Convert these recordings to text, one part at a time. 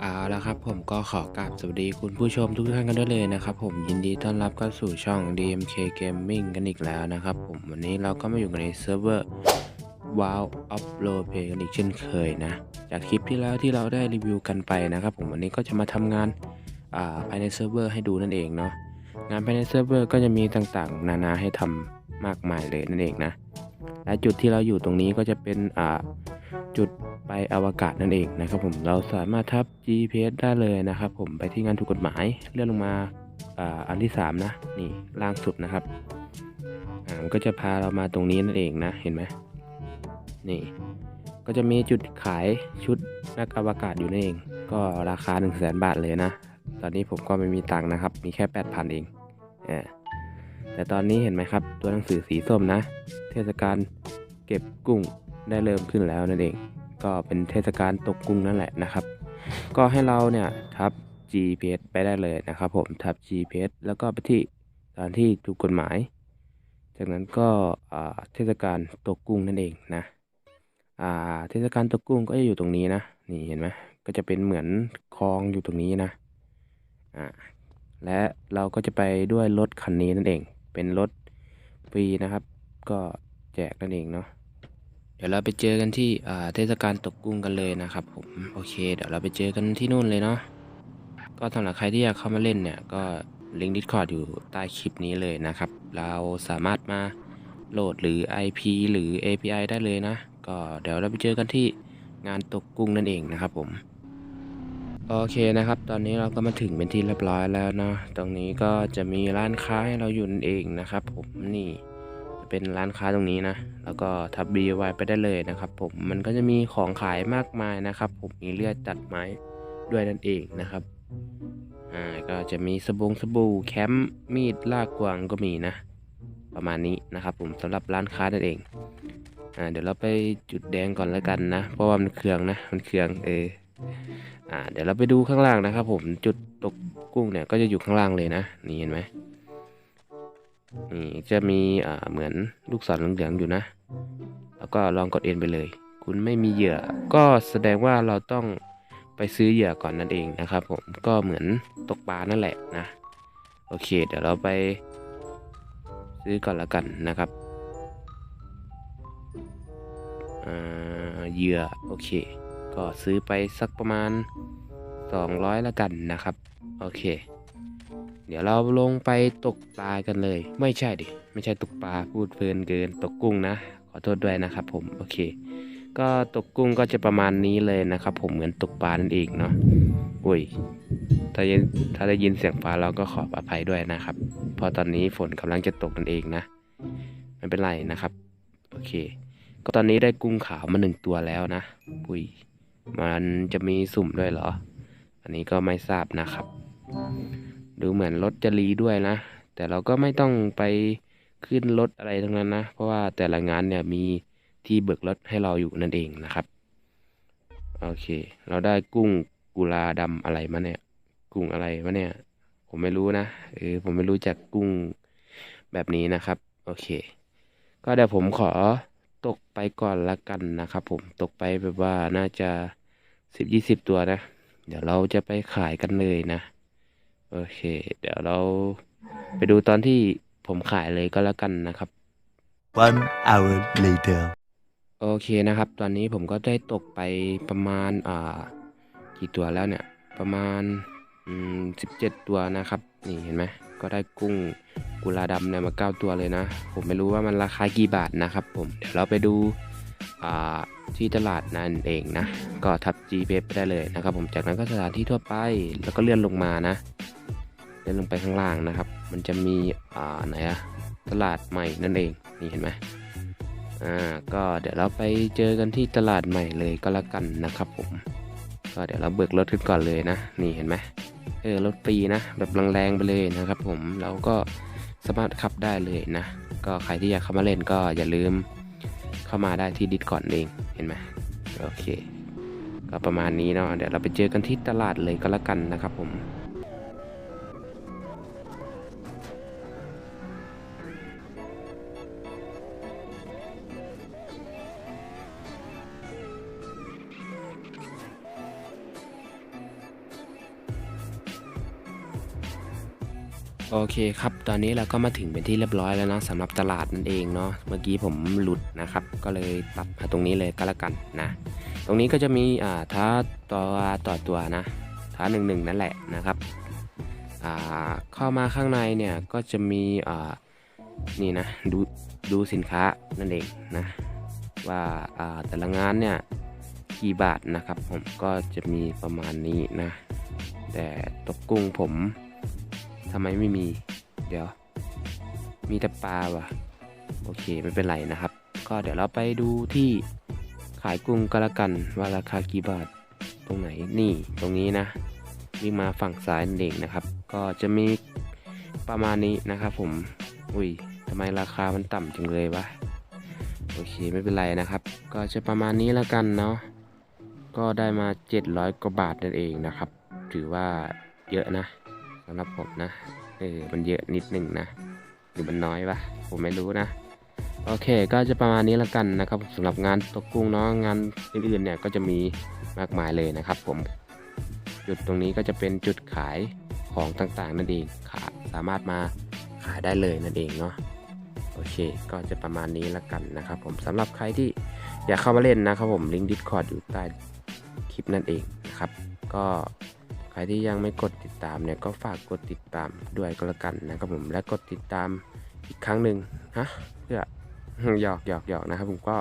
เอาละครับผมก็ขอกราบสวัสดีคุณผู้ชมทุกท่านกันด้วยเลยนะครับผมยินดีต้อนรับเข้าสู่ช่อง DMK Gaming กันอีกแล้วนะครับผมวันนี้เราก็มาอยู่กันในเซิร์ฟเวอร์ Wow Upload Play กันอีกเช่นเคยนะ จากคลิปที่แล้วที่เราได้รีวิวกันไปนะครับผมวันนี้ก็จะมาทำงานาภายในเซิร์ฟเวอร์ให้ดูนั่นเองเนาะงานภายในเซิร์ฟเวอร์ก็จะมีต่างๆ นานาให้ทำมากมายเลยนั่นเองนะและจุดที่เราอยู่ตรงนี้ก็จะเป็นอ่า จุดไปอวกาศนั่นเองนะครับผมเราสามารถทับ GPS ได้เลยนะครับ ผมไปที่งานถูกกฎหมายเลื่อนลงมาอันที่ 3 นะ นี่ล่างสุดนะครับอ่ามันก็จะพาเรามาตรงนี้นั่นเองนะเห็นไหมนี่ ก็จะมีจุดขายชุดนักอวกาศอยู่นั่นเอง ก็ราคา 1 0 0 0 0แบาทเลยนะ ตอนนี้ผมก็ไม่มีตังค์นะครับ มีแค่ 8,000 เองเออแต่ตอนนี้เห็นไหมครับ ตัวหนังสือสีส้มนะ เทศกาลเก็บกุ้ง ได้เริ่มขึ้นแล้วนั่นเอง ก็เป็นเทศกาลตกกุ้งนั่นแหละนะครับ ก็ให้เราเนี่ยทับ GPS ไปได้เลยนะครับ ผมทับ GPS แล้วก็ไปที่สถานที่ถูกกฎหมาย จากนั้นก็เทศกาลตกกุ้งนั่นเองนะอ่าเทศกาลตกกุ้งก็จะอยู่ตรงนี้นะนี่เห็นไหมก็จะเป็นเหมือนคลองอยู่ตรงนี้นะอ่าและเราก็จะไปด้วยรถคันนี้นั่นเอง เป็นรถฟรีนะครับ ก็แจกนั่นเองเนาะ ดี๋ยวเราไปเจอกันที่เทศกาลตกกุ้งกันเลยนะครับผมโอเค เดี๋ยวเราไปเจอกันที่นู่นเลยเนาะก็สำหรับใครที่อยากเข้ามาเล่นเนี่ยก็ลิงก์ Discord อยู่ใต้คลิปนี้เลยนะครับ เราสามารถมาโหลดหรือ IP หรือ API ได้เลยนะ ก็เดี๋ยวเราไปเจอกันที่งานตกกุ้งนั่นเองนะครับผมโอเคนะครับ ตอนนี้เราก็มาถึงเป็นที่เรียบร้อยแล้วเนาะตรงนี้ก็จะมีร้านค้าให้เราอยู่นั่นเองนะครับผมนี่ เป็นร้านค้าตรงนี้นะ แล้วก็ทับ BY ไปได้เลยนะครับ ผมมันก็จะมีของขายมากมายนะครับ ผมมีเลือดตัดไม้ด้วยนั่นเองนะครับอ่าก็จะมีสบงสบู่แคมป์มีดลากกวางก็มีนะ ประมาณนี้นะครับผมสำหรับร้านค้านั่นเองอ่าเดี๋ยวเราไปจุดแดงก่อนแล้วกันนะ เพราะว่ามันเคืองนะ มันเคืองเอออ่าเดี๋ยวเราไปดูข้างล่างนะครับ ผมจุดตกกุ้งเนี่ยก็จะอยู่ข้างล่างเลยนะ นี่เห็นไหม นี่จะมีอ่าเหมือนลูกศรเหลืองๆอยู่นะ แล้วก็ลองกดเอ็นไปเลย คุณไม่มีเหยื่อ ก็แสดงว่าเราต้องไปซื้อเหยื่อก่อนนั่นเองนะครับผมก็เหมือนตกปลานั่นแหละนะ โอเค เดี๋ยวเราไปซื้อก่อนละกันนะครับเหยื่อโอเค ก็ซื้อไปสักประมาณ 200ละกันนะครับ โอเค เดี๋ยวเราลงไปตกปลากันเลย ไม่ใช่ดิ ไม่ใช่ตกปลาพูดเพลินเกินตกกุ้งนะ ขอโทษด้วยนะครับผม โอเค ก็ตกกุ้งก็จะประมาณนี้เลยนะครับผมเหมือนตกปลานั่นเองเนาะอุ้ยถ้ายินถ้าได้ยินเสียงฟ้าเราก็ขออภัยด้วยนะครับ เพราะตอนนี้ฝนกำลังจะตกนั่นเองนะ ไม่เป็นไรนะครับ โอเค ก็ตอนนี้ได้กุ้งขาวมาหนึ่งตัวแล้วนะ อุ้ย มันจะมีสุ่มด้วยเหรอ อันนี้ก็ไม่ทราบนะครับ ดูเหมือนรถจะรีด้วยนะ แต่เราก็ไม่ต้องไปขึ้นรถอะไรทั้งนั้นนะ เพราะว่าแต่ละงานเนี่ยมีที่เบิกรถให้เราอยู่นั่นเองนะครับ โอเค เราได้กุ้งกุลาดำอะไรมาเนี่ย กุ้งอะไรวะเนี่ย ผมไม่รู้นะเออผมไม่รู้จักกุ้งแบบนี้นะครับ โอเค ก็เดี๋ยวผมขอตกไปก่อนละกันนะครับ ผมตกไปแบบว่าน่าจะสิบยี่สิบตัวนะ เดี๋ยวเราจะไปขายกันเลยนะ โอเค เดี๋ยวเราไปดูตอนที่ผมขายเลยก็แล้วกันนะครับ One hour later. โอเคนะครับ ตอนนี้ผมก็ได้ตกไปประมาณอ่ากี่ตัวแล้วเนี่ย ประมาณอืมสิบเจ็ดตัวนะครับ นี่เห็นไหมก็ได้กุ้งกุลาดำเนี่ยมาเก้าตัวเลยนะ ผมไม่รู้ว่ามันราคากี่บาทนะครับผม เดี๋ยวเราไปดูอ่าที่ตลาดนั่นเองนะ ก็ทับ GPS ไปได้เลยนะครับผม จากนั้นก็สถานที่ทั่วไป แล้วก็เลื่อนลงมานะ เลื่อนลงไปข้างล่างนะครับ มันจะมีอ่าไหนอะตลาดใหม่นั่นเองนี่เห็นไหมอ่าก็เดี๋ยวเราไปเจอกันที่ตลาดใหม่เลยก็แล้วกันนะครับผมก็เดี๋ยวเราเบิกรถขึ้นก่อนเลยนะ นี่เห็นไหมเออรถฟรีนะ แบบแรงๆไปเลยนะครับ ผมเราก็สามารถขับได้เลยนะ ก็ใครที่อยากเข้ามาเล่นก็อย่าลืมเข้ามาได้ที่ดิสก่อนเองเห็นไหมโอเค ก็ประมาณนี้เนาะเดี๋ยวเราไปเจอกันที่ตลาดเลยก็แล้วกันนะครับผม โอเคครับ ตอนนี้เราก็มาถึงเป็นที่เรียบร้อยแล้วนะสำหรับตลาดนั่นเองเนาะ เมื่อกี้ผมหลุดนะครับ ก็เลยตัดมาตรงนี้เลยก็แล้วกันนะ ตรงนี้ก็จะมีอ่าท้าตัวต่อตัวนะท้าหนึ่งหนึ่งนั่นแหละนะครับ อ่าเข้ามาข้างในเนี่ยก็จะมีอ่านี่นะดูดูสินค้านั่นเองนะว่าอ่าแต่ละงานเนี่ยกี่บาทนะครับ ผมก็จะมีประมาณนี้นะ แต่ตกกุ้งผม ทำไมไม่มี เดี๋ยว มีแต่ปลาว่ะ โอเคไม่เป็นไรนะครับ ก็เดี๋ยวเราไปดูที่ขายกุ้งก็แล้วกันว่าราคากี่บาท ตรงไหนนี่ตรงนี้นะวิ่งมาฝั่งซ้ายนั่นเองนะครับ ก็จะมีประมาณนี้นะครับผม อุ้ยทำไมราคามันต่ำจังเลยวะ โอเคไม่เป็นไรนะครับ ก็จะประมาณนี้แล้วกันเนาะ ก็ได้มา 700 กว่าบาทนั่นเองนะครับ ถือว่าเยอะนะ สำหรับผมนะ เออ มันเยอะนิดหนึ่งนะ หรือมันน้อยวะ ผมไม่รู้นะ โอเค ก็จะประมาณนี้แล้วกันนะครับสำหรับงานตกกุ้งเนาะ งานอื่นๆเนี่ยก็จะมีมากมายเลยนะครับ ผม จุดตรงนี้ก็จะเป็นจุดขายของต่างๆนั่นเองขาสามารถมาขายได้เลยนั่นเองเนาะโอเค ก็จะประมาณนี้แล้วกันนะครับ ผมสำหรับใครที่อยากเข้ามาเล่นนะครับผมลิงก์ Discord อยู่ใต้คลิปนั่นเองนะครับ ก็ ใครที่ยังไม่กดติดตามเนี่ยก็ฝากกดติดตามด้วยก็แล้วกันนะครับผมและกดติดตามอีกครั้งหนึ่งฮะเพื่อหยอกหยอกหยอกนะครับผมก็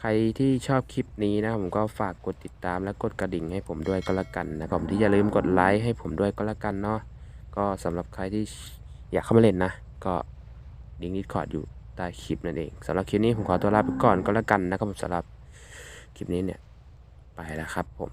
ใครที่ชอบคลิปนี้นะครับผมก็ฝากกดติดตามและกดกระดิ่งให้ผมด้วยก็แล้วกันนะครับผมที่อย่าลืมกดไลค์ให้ผมด้วยก็แล้วกันเนาะก็สำหรับใครที่อยากเข้ามาเล่นนะ ก็ลิงก์ดิสคอร์ดอยู่ใต้คลิปนั่นเองสำหรับคลิปนี้ผมขอตัวลาไปก่อนก็แล้วกันนะครับผมสำหรับคลิปนี้เนี่ยไปแล้วครับผม